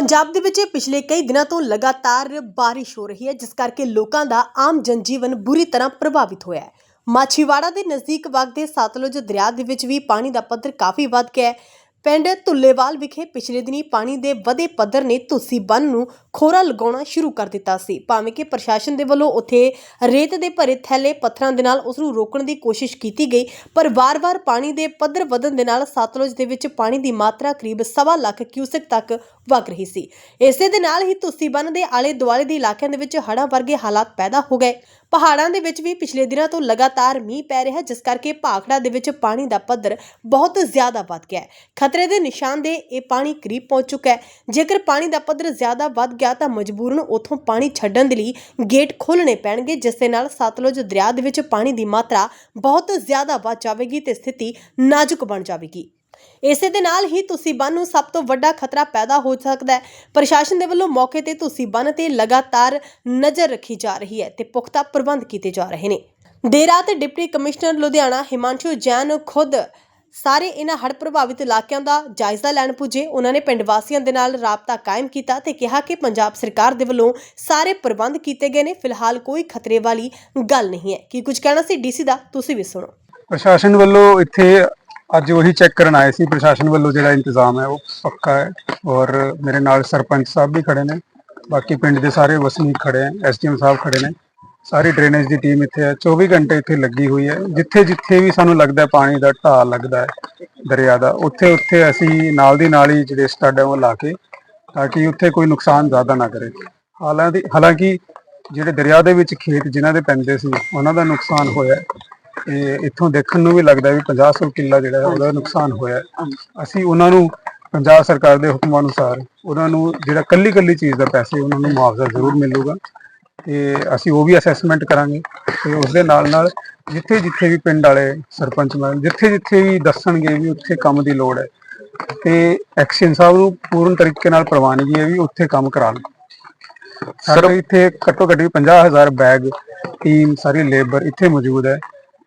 ਪੰਜਾਬ ਦੇ ਵਿੱਚ ਪਿਛਲੇ ਕਈ ਦਿਨਾਂ ਤੋਂ ਲਗਾਤਾਰ ਬਾਰਿਸ਼ ਹੋ ਰਹੀ ਹੈ, ਜਿਸ ਕਰਕੇ ਲੋਕਾਂ ਦਾ ਆਮ ਜਨਜੀਵਨ ਬੁਰੀ ਤਰ੍ਹਾਂ ਪ੍ਰਭਾਵਿਤ ਹੋਇਆ ਹੈ। ਮਾਛੀਵਾੜਾ ਦੇ ਨਜ਼ਦੀਕ ਵਗਦੇ ਸਤਲੁਜ ਦਰਿਆ ਦੇ ਵਿੱਚ ਵੀ ਪਾਣੀ ਦਾ ਪੱਧਰ ਕਾਫੀ ਵੱਧ ਗਿਆ ਹੈ। ਪਿੰਡ ਧੁੱਲੇਵਾਲ ਵਿਖੇ ਪਿਛਲੇ ਦਿਨੀ ਪਾਣੀ ਦੇ ਵਧੇ ਪੱਧਰ ਨੇ ਤੁਸੀ ਬੰਨ ਨੂੰ ਖੋਰਾ ਲਗਾਉਣਾ ਸ਼ੁਰੂ ਕਰ ਦਿੱਤਾ ਸੀ। ਭਾਵੇਂ ਕਿ ਪ੍ਰਸ਼ਾਸਨ ਦੇ ਵੱਲੋਂ ਉੱਥੇ ਰੇਤ ਦੇ ਭਰੇ ਥੈਲੇ ਪੱਥਰਾਂ ਦੇ ਨਾਲ ਉਸ ਨੂੰ ਰੋਕਣ ਦੀ ਕੋਸ਼ਿਸ਼ ਕੀਤੀ ਗਈ, ਪਰ ਵਾਰ-ਵਾਰ ਪਾਣੀ ਦੇ ਪੱਧਰ ਵਧਣ ਦੇ ਨਾਲ ਸਤਲੁਜ ਦੇ ਵਿੱਚ ਪਾਣੀ ਦੀ ਮਾਤਰਾ ਕਰੀਬ ਸਵਾ ਲੱਖ ਕਿਊਸੈਕ ਤੱਕ ਵਗ ਰਹੀ ਸੀ। ਇਸੇ ਦੇ ਨਾਲ ਹੀ ਤੁਸੀ ਬੰਨ ਦੇ ਆਲੇ ਦੁਆਲੇ ਦੇ ਇਲਾਕਿਆਂ ਦੇ ਵਿੱਚ ਹੜ੍ਹਾਂ ਵਰਗੇ ਹਾਲਾਤ ਪੈਦਾ ਹੋ ਗਏ। ਪਹਾੜਾਂ ਦੇ ਵਿੱਚ ਵੀ ਪਿਛਲੇ ਦਿਨਾਂ ਤੋਂ ਲਗਾਤਾਰ ਮੀਂਹ ਪੈ ਰਿਹਾ ਜਿਸ ਕਰਕੇ ਭਾਖੜਾ ਦੇ ਵਿੱਚ ਪਾਣੀ ਦਾ ਪੱਧਰ ਬਹੁਤ ਜ਼ਿਆਦਾ ਵੱਧ ਗਿਆ ਹੈ। ਖਤਰੇ ਦੇ ਨਿਸ਼ਾਨ ਦੇ ਇਹ ਪਾਣੀ ਕਰੀਬ ਪਹੁੰਚ ਚੁੱਕਾ ਹੈ। ਜੇਕਰ ਪਾਣੀ ਦਾ ਪੱਧਰ ਜ਼ਿਆਦਾ ਵੱਧ ਗਿਆ ਤਾਂ ਮਜਬੂਰਨ ਉੱਥੋਂ ਪਾਣੀ ਛੱਡਣ ਦੇ ਲਈ ਗੇਟ ਖੋਲ੍ਹਣੇ ਪੈਣਗੇ, ਜਿਸ ਦੇ ਨਾਲ ਸਤਲੁਜ ਦਰਿਆ ਦੇ ਵਿੱਚ ਪਾਣੀ ਦੀ ਮਾਤਰਾ ਬਹੁਤ ਜ਼ਿਆਦਾ ਵੱਧ ਜਾਵੇਗੀ ਤੇ ਸਥਿਤੀ ਨਾਜ਼ੁਕ ਬਣ ਜਾਵੇਗੀ। ਇਸੇ ਦੇ ਨਾਲ ਹੀ ਤੁਸੀਂ ਬੰਨ ਨੂੰ ਸਭ ਤੋਂ ਵੱਡਾ ਖਤਰਾ ਪੈਦਾ ਹੋ ਸਕਦਾ ਹੈ। ਪ੍ਰਸ਼ਾਸਨ ਦੇ ਵੱਲੋਂ ਮੌਕੇ ਤੇ ਤੁਸੀਂ ਬੰਨ ਤੇ ਲਗਾਤਾਰ ਨਜ਼ਰ ਰੱਖੀ ਜਾ ਰਹੀ ਹੈ ਤੇ ਪੁਖਤਾ ਪ੍ਰਬੰਧ ਕੀਤੇ ਜਾ ਰਹੇ ਨੇ। ਦੇਰ ਰਾਤ ਡਿਪਟੀ ਕਮਿਸ਼ਨਰ ਲੁਧਿਆਣਾ ਹਿਮਾਂਸ਼ੂ ਜੈਨ ਖੁਦ ਸਾਰੇ ਇਹਨਾਂ ਹੜ੍ਹ ਪ੍ਰਭਾਵਿਤ ਇਲਾਕਿਆਂ ਦਾ ਜਾਇਜ਼ਾ ਲੈਣ ਪੁੱਜੇ। ਉਹਨਾਂ ਨੇ ਪਿੰਡ ਵਾਸੀਆਂ ਦੇ ਨਾਲ ਰਾਬਤਾ ਕਾਇਮ ਕੀਤਾ ਤੇ ਕਿਹਾ ਕਿ ਪੰਜਾਬ ਸਰਕਾਰ ਦੇ ਵੱਲੋਂ ਸਾਰੇ ਪ੍ਰਬੰਧ ਕੀਤੇ ਗਏ ਨੇ। ਫਿਲਹਾਲ ਕੋਈ ਖਤਰੇ ਵਾਲੀ ਗੱਲ ਨਹੀਂ ਹੈ। ਕੀ ਕੁਝ ਕਹਿਣਾ ਸੀ ਡੀਸੀ ਦਾ, ਤੁਸੀਂ ਵੀ ਸੁਣੋ। ਪ੍ਰਸ਼ਾਸਨ ਵੱਲੋਂ ਇੱਥੇ ਅੱਜ ਉਹੀ ਚੈੱਕ ਕਰਨ ਆਏ ਸੀ, ਪ੍ਰਸ਼ਾਸਨ ਵੱਲੋਂ ਜਿਹੜਾ ਇੰਤਜ਼ਾਮ ਹੈ, ਉਹ ਪੱਕਾ ਹੈ ਔਰ ਮੇਰੇ ਨਾਲ ਸਰਪੰਚ ਸਾਹਿਬ ਵੀ ਖੜੇ ਨੇ, ਬਾਕੀ ਪਿੰਡ ਦੇ ਸਾਰੇ ਵਸਨੀਕ ਖੜੇ ਹੈ, ਐਸਡੀਐਮ ਸਾਹਿਬ ਖੜੇ ਨੇ, ਸਾਰੀ ਡਰੇਨੇਜ ਦੀ ਟੀਮ ਇੱਥੇ ਹੈ 24 ਘੰਟੇ ਇੱਥੇ ਲੱਗੀ ਹੋਈ ਹੈ, ਜਿੱਥੇ ਜਿੱਥੇ ਵੀ ਸਾਨੂੰ ਲੱਗਦਾ ਪਾਣੀ ਦਾ ਢਾਲ ਲੱਗਦਾ ਹੈ, ਦਰਿਆ ਦਾ, ਉੱਥੇ ਉੱਥੇ ਅਸੀਂ ਨਾਲ ਦੀ ਨਾਲ ਹੀ ਜਿਹੜੇ ਸਟੱਡ ਹੈ ਉਹ ਲਾ ਕੇ, ਤਾਂ ਕਿ ਉੱਥੇ ਕੋਈ ਨੁਕਸਾਨ ਜ਼ਿਆਦਾ ਨਾ ਕਰੇ। ਹਾਲਾਂਕਿ ਹਾਲਾਂਕਿ ਜਿਹੜੇ ਦਰਿਆ ਦੇ ਵਿੱਚ ਖੇਤ ਜਿਨ੍ਹਾਂ ਦੇ ਪੈਂਦੇ ਸੀ, ਉਹਨਾਂ ਦਾ ਨੁਕਸਾਨ ਹੋਇਆ ਹੈ। ਤੇ ਇੱਥੋਂ ਦੇਖਣ ਨੂੰ ਵੀ ਲੱਗਦਾ ਵੀ 50 ਸੌ ਕਿੱਲਾ ਜਿਹੜਾ ਹੈ ਉਹਦਾ ਨੁਕਸਾਨ ਹੋਇਆ ਹੈ। ਅਸੀਂ ਉਹਨਾਂ ਨੂੰ ਪੰਜਾਬ ਸਰਕਾਰ ਦੇ ਹੁਕਮਾਂ ਅਨੁਸਾਰ ਉਹਨਾਂ ਨੂੰ ਜਿਹੜਾ ਕੱਲੀ ਕੱਲੀ ਚੀਜ਼ ਦਾ ਪੈਸੇ ਉਹਨਾਂ ਨੂੰ ਮੁਆਵਜ਼ਾ ਜ਼ਰੂਰ ਮਿਲੂਗਾ ਤੇ ਅਸੀਂ ਉਹ ਵੀ ਅਸੈਸਮੈਂਟ ਕਰਾਂਗੇ ਤੇ ਉਸ ਦੇ ਨਾਲ ਨਾਲ ਜਿੱਥੇ ਜਿੱਥੇ ਵੀ ਪਿੰਡ ਵਾਲੇ ਸਰਪੰਚ ਮੈਂਬਰ ਜਿੱਥੇ ਜਿੱਥੇ ਵੀ ਦੱਸਣਗੇ ਵੀ ਉੱਥੇ ਕੰਮ ਦੀ ਲੋੜ ਹੈ ਤੇ ਐਕਸ਼ਨ ਸਾਹਿਬ ਨੂੰ ਪੂਰਨ ਤਰੀਕੇ ਨਾਲ ਪ੍ਰਵਾਨਗੀ ਹੈ ਵੀ ਉੱਥੇ ਕੰਮ ਕਰਾਉਣ ਸਾਡੇ ਇੱਥੇ ਘੱਟੋ ਘੱਟ ਵੀ 50000 ਬੈਗ ਟੀਮ ਸਾਰੀ ਲੇਬਰ ਇੱਥੇ ਮੌਜੂਦ ਹੈ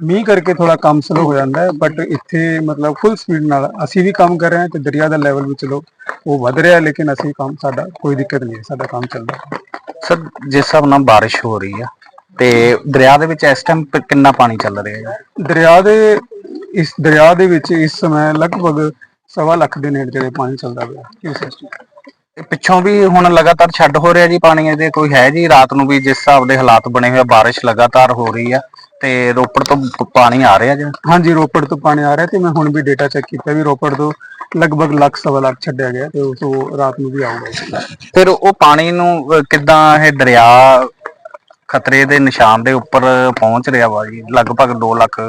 ਮੀਂਹ ਕਰਕੇ ਥੋੜਾ ਕੰਮ ਸਲੋ ਹੋ ਜਾਂਦਾ ਹੈ ਬਟ ਇੱਥੇ ਮਤਲਬ ਫੁੱਲ ਸਪੀਡ ਨਾਲ ਅਸੀਂ ਵੀ ਕੰਮ ਕਰ ਰਹੇ ਹਾਂ ਤੇ ਦਰਿਆ ਦਾ ਲੈਵਲ ਵੀ ਚਲੋ ਉਹ ਵਧ ਰਿਹਾ ਹੈ, ਲੇਕਿਨ ਅਸੀਂ ਕੰਮ ਸਾਡਾ ਕੋਈ ਦਿੱਕਤ ਨਹੀਂ ਹੈ ਸਾਡਾ ਕੰਮ ਚੱਲਦਾ ਸਰ ਜਿਸ ਹਿਸਾਬ ਨਾਲ ਬਾਰਿਸ਼ ਹੋ ਰਹੀ ਆ ਤੇ ਦਰਿਆ ਦੇ ਵਿੱਚ ਇਸ ਟਾਈਮ ਕਿੰਨਾ ਪਾਣੀ ਚੱਲ ਰਿਹਾ ਹੈ? ਦਰਿਆ ਦੇ ਇਸ ਦਰਿਆ ਦੇ ਵਿੱਚ ਇਸ ਸਮੇਂ ਲਗਭਗ ਸਵਾ ਲੱਖ ਦੇ ਨੇੜੇ ਜਿਹੜੇ ਪਾਣੀ ਚੱਲਦਾ ਪਿਆ ਕਿਉਂਕਿ ਤੇ ਪਿੱਛੋਂ ਵੀ ਹੁਣ ਲਗਾਤਾਰ ਛੱਡ ਹੋ ਰਿਹਾ ਜੀ ਪਾਣੀ ਇਹਦੇ ਕੋਈ ਹੈ ਜੀ ਰਾਤ ਨੂੰ ਵੀ ਜਿਸ ਹਿਸਾਬ ਦੇ ਹਾਲਾਤ ਬਣੇ ਹੋਏ ਆ ਬਾਰਿਸ਼ ਲਗਾਤਾਰ ਹੋ ਰਹੀ ਆ। ਤੇ ਰੋਪੜ ਤੋਂ ਪਾਣੀ ਆ ਰਿਹਾ ਜੀ? ਹਾਂਜੀ ਰੋਪੜ ਤੋਂ ਪਾਣੀ ਆ ਰਿਹਾ ਤੇ ਮੈਂ ਹੁਣ ਵੀ ਡੇਟਾ ਚੈੱਕ ਕੀਤਾ ਵੀ ਰੋਪੜ ਤੋਂ ਲਗਭਗ ਲੱਖ ਸਵਾ ਲੱਖ ਛੱਡਿਆ ਗਿਆ ਤੇ ਉਹ ਰਾਤ ਨੂੰ ਵੀ ਆਊਗਾ ਫਿਰ ਉਹ ਪਾਣੀ ਨੂੰ ਕਿੱਦਾਂ ਇਹ ਦਰਿਆ ਖਤਰੇ ਦੇ ਨਿਸ਼ਾਨ ਦੇ ਉੱਪਰ ਪਹੁੰਚ ਰਿਹਾ ਵਾ ਜੀ? ਲਗਭਗ 2 ਲੱਖ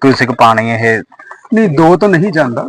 ਕਿਊਸਿਕ ਪਾਣੀ ਇਹ ਨਹੀਂ ਦੋ ਤਾਂ ਨਹੀਂ ਜਾਂਦਾ।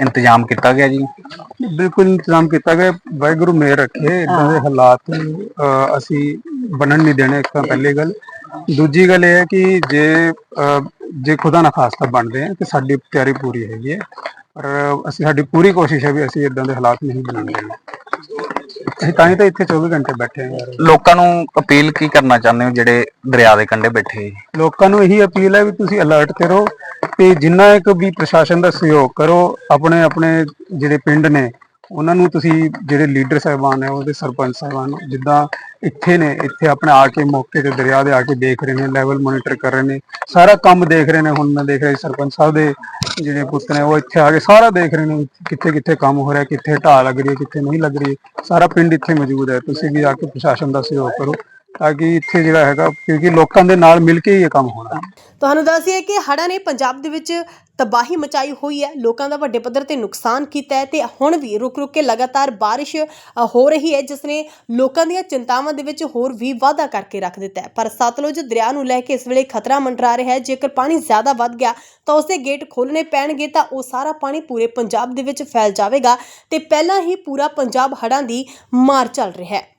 ਇੰਤਜ਼ਾਮ ਕੀਤਾ ਗਿਆ ਜੀ? ਬਿਲਕੁਲ ਇੰਤਜ਼ਾਮ ਕੀਤਾ ਗਿਆ। ਵਾਹਿਗੁਰੂ ਮੇਰ ਰੱਖੇ। ਇਦਾਂ ਦੇ ਹਾਲਾਤ ਅਹ, ਅਸੀਂ ਬਣਨ ਨਹੀਂ ਦੇਣੇ ਇੱਕ ਤਾਂ ਪਹਿਲੀ ਗੱਲ। ਦੂਜੀ ਗੱਲ ਇਹ ਹੈ ਕਿ ਜੇ ਅਹ, ਜੇ ਖੁਦਾ ਨਾ ਖਾਸਤਾ ਬਣਦੇ ਆ ਤੇ ਸਾਡੀ ਤਿਆਰੀ ਪੂਰੀ ਹੈਗੀ ਹੈ। ਪਰ ਅਸੀਂ ਸਾਡੀ ਪੂਰੀ ਕੋਸ਼ਿਸ਼ ਹੈ ਵੀ ਅਸੀਂ ਇਦਾਂ ਦੇ ਹਾਲਾਤ ਨਹੀਂ ਬਣਨ ਦੇਣੇ। ਅਸੀਂ ਤਾਂ ਹੀ ਤਾਂ ਇੱਥੇ 24 ਘੰਟੇ ਬੈਠੇ ਯਾਰ। ਲੋਕਾਂ ਨੂੰ ਅਪੀਲ ਕੀ ਕਰਨਾ ਚਾਹੁੰਦੇ ਹੋ ਜਿਹੜੇ ਦਰਿਆ ਦੇ ਕੰਢੇ ਬੈਠੇ ਆ ਜੀ ਲੋਕਾਂ ਨੂੰ ਇਹੀ ਅਪੀਲ ਹੈ ਵੀ ਤੁਸੀਂ ਅਲਰਟ ਤੇ ਰਹੋ ਤੇ ਜਿੰਨਾ ਇੱਕ ਵੀ ਪ੍ਰਸ਼ਾਸਨ ਦਾ ਸਹਿਯੋਗ ਕਰੋ ਆਪਣੇ ਆਪਣੇ ਜਿਹੜੇ ਪਿੰਡ ਨੇ ਉਹਨਾਂ ਨੂੰ ਤੁਸੀਂ ਜਿਹੜੇ ਲੀਡਰ ਸਾਹਿਬਾਨ ਨੇ, ਉਹਦੇ ਸਰਪੰਚ ਸਾਹਿਬਾਨ ਜਿੱਦਾਂ ਇੱਥੇ ਨੇ, ਇੱਥੇ ਆਪਣੇ ਆ ਕੇ ਮੌਕੇ ਤੇ ਦਰਿਆ ਦੇ ਆ ਕੇ ਦੇਖ ਰਹੇ ਨੇ ਲੈਵਲ ਮੋਨੀਟਰ ਕਰ ਰਹੇ ਨੇ, ਸਾਰਾ ਕੰਮ ਦੇਖ ਰਹੇ ਨੇ, ਹੁਣ ਮੈਂ ਦੇਖ ਰਿਹਾ ਸਰਪੰਚ ਸਾਹਿਬ ਦੇ ਜਿਹੜੇ ਪੁੱਤ ਨੇ, ਉਹ ਇੱਥੇ ਆ ਕੇ ਸਾਰਾ ਦੇਖ ਰਹੇ ਨੇ, ਕਿੱਥੇ ਕਿੱਥੇ ਕੰਮ ਹੋ ਰਿਹਾ, ਕਿੱਥੇ ਢਾਹ ਲੱਗ ਰਹੀ ਹੈ, ਕਿੱਥੇ ਨਹੀਂ ਲੱਗ ਰਹੀ ਸਾਰਾ ਪਿੰਡ ਇੱਥੇ ਮੌਜੂਦ ਹੈ, ਤੁਸੀਂ ਵੀ ਆ ਕੇ ਪ੍ਰਸ਼ਾਸਨ ਦਾ ਸਹਿਯੋਗ ਕਰੋ। ਤਾਂ ਕਿ ਇੱਥੇ ਜਿਹੜਾ ਹੈਗਾ ਕਿਉਂਕਿ ਲੋਕਾਂ ਦੇ ਨਾਲ ਮਿਲ ਕੇ ਹੀ ਇਹ ਕੰਮ ਹੋਣਾ ਤੁਹਾਨੂੰ ਦੱਸ ਦਈਏ ਕਿ ਹੜ੍ਹਾਂ ਨੇ ਪੰਜਾਬ ਦੇ ਵਿੱਚ ਤਬਾਹੀ ਮਚਾਈ ਹੋਈ ਹੈ। ਲੋਕਾਂ ਦਾ ਵੱਡੇ ਪੱਧਰ ਤੇ ਨੁਕਸਾਨ ਕੀਤਾ ਹੈ ਤੇ ਹੁਣ ਵੀ ਰੁਕ-ਰੁਕ ਕੇ ਲਗਾਤਾਰ ਬਾਰਿਸ਼ ਅ, ਹੋ ਰਹੀ ਹੈ ਜਿਸ ਨੇ ਲੋਕਾਂ ਦੀਆਂ ਚਿੰਤਾਵਾਂ ਦੇ ਵਿੱਚ ਹੋਰ ਵੀ ਵਾਧਾ ਕਰਕੇ ਰੱਖ ਦਿੱਤਾ ਹੈ। ਪਰ ਸਤਲੁਜ ਦਰਿਆ ਨੂੰ ਲੈ ਕੇ ਇਸ ਵੇਲੇ ਖਤਰਾ ਮੰਡਰਾ ਰਿਹਾ ਹੈ। ਜੇਕਰ ਪਾਣੀ ਜ਼ਿਆਦਾ ਵੱਧ ਗਿਆ ਤਾਂ ਉਸਦੇ ਗੇਟ ਖੋਲਣੇ ਪੈਣਗੇ ਤਾਂ ਉਹ ਸਾਰਾ ਪਾਣੀ ਪੂਰੇ ਪੰਜਾਬ ਦੇ ਵਿੱਚ ਫੈਲ ਜਾਵੇਗਾ ਤੇ ਪਹਿਲਾਂ ਹੀ ਪੂਰਾ ਪੰਜਾਬ ਹੜ੍ਹਾਂ ਦੀ ਮਾਰ ਚੱਲ ਰਿਹਾ ਹੈ।